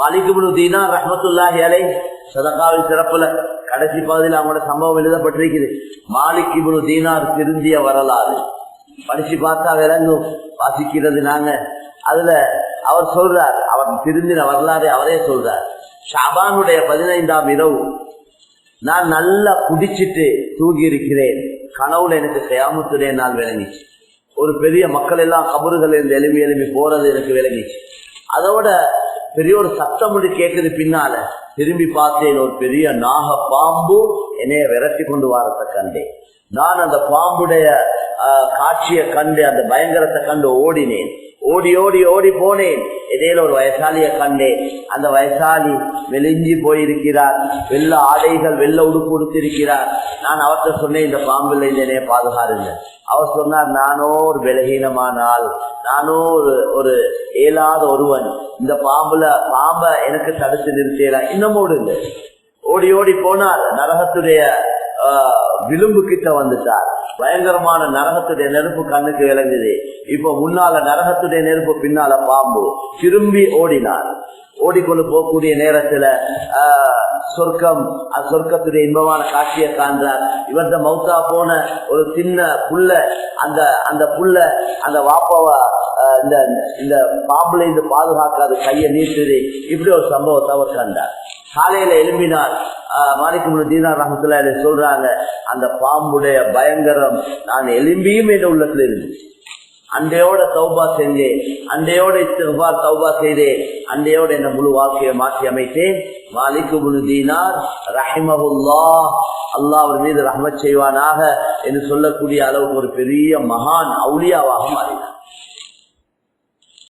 மாலிகுபுனு தீனா ரஹமத்துல்லாஹி அலை சதகாவில் சிறப்புல கடைசி பகுதியில் அவங்களோட சம்பவம் எழுதப்பட்டிருக்குது. மாலிக் இப்னு தீனார் திருந்திய வரலாறு. படிச்சு பார்த்தா விளங்கும் வாசிக்கிறது நாங்க. அதுல அவர் சொல்றார் அவர் திருந்தின வரலாறு அவரே சொல்றார். ஷாபானுடைய பதினைந்தாம் இரவு நான் நல்லா குடிச்சிட்டு தூங்கி இருக்கிறேன் கனவுல எனக்கு கயாமத்துடைய நாள் விளங்கிச்சு. ஒரு பெரிய மக்கள் எல்லாம் கபறுகள் இருந்து எழுமி எலும்பி போறது எனக்கு விளங்கிச்சு. அதோட பெரிய ஒரு சத்தம் ஒன்று கேட்குது பின்னால திரும்பி பார்த்தேன் ஒரு பெரிய நாக பாம்பு என்னைய விரட்டி கொண்டு வரத்தை கண்டேன். நான் அந்த பாம்புடைய காட்சியை கண்டு அந்த பயங்கரத்தை கண்டு ஓடினேன். ஓடி ஓடி ஓடி போனேன். இடையில ஒரு வயசாலியை கண்டேன் அந்த வயசாலி வெளிஞ்சி போயிருக்கிறார் வெள்ள ஆடைகள் வெள்ள உடுப்பு உடுத்திருக்கிறார். நான் அவர்கிட்ட சொன்னேன் இந்த பாம்பில் இந்த பாதுகாருங்க. அவர் சொன்னார் நானோ ஒரு விலகீனமானால் நானோ ஒரு ஒரு இயலாத ஒருவன். இந்த பாம்புல பாம்பை எனக்கு தடுத்து நிறுத்தலாம் இன்னும் ஓடுங்க. ஓடி ஓடி போனார். நரகத்துடைய விளிம்பு கிட்ட வந்துட்டார். பயங்கரமான நரகத்துடைய நெருப்பு கண்ணுக்கு விளங்குது. இப்ப முன்னால நரகத்துடைய நெருப்பு பின்னால பாம்பு. திரும்பி ஓடினார். ஓடிக்கொண்டு போகக்கூடிய நேரத்துல ஆஹ், சொர்க்கம் அந்த சொர்க்கத்துடைய இன்பமான காட்சியை காண்றார். இவர்த மௌத்தா போன ஒரு சின்ன புல்ல அந்த அந்த புல்ல அந்த வாப்பாவை ஆஹ், இந்த இந்த பாம்புல இருந்து பாதுகாக்காது கையை நீட்டுது. இப்படி ஒரு சம்பவத்தை அவர் கண்டார். காலையில எழும்பினார். மாலிக்கு தீனார் ரஹமத்துல சொல்றாங்க அந்த பாம்புடைய பயங்கரம் நான் எலும்பியும் என் உள்ளத்துல இருந்து அண்டையோட தௌபா செஞ்சேன் அண்டையோட இஸ்திஃபார் தௌபா செய்தேன் அண்டையோட இந்த முழு வாழ்க்கையை மாற்றி அமைத்தேன். மாலிக்கு தீனார் ரஹிமகுல்லா அல்லாஹ் அவர் மீது ரஹமத் செய்வானாக என்று சொல்லக்கூடிய அளவுக்கு ஒரு பெரிய மகான் அவுளியாவாக மாறினார்.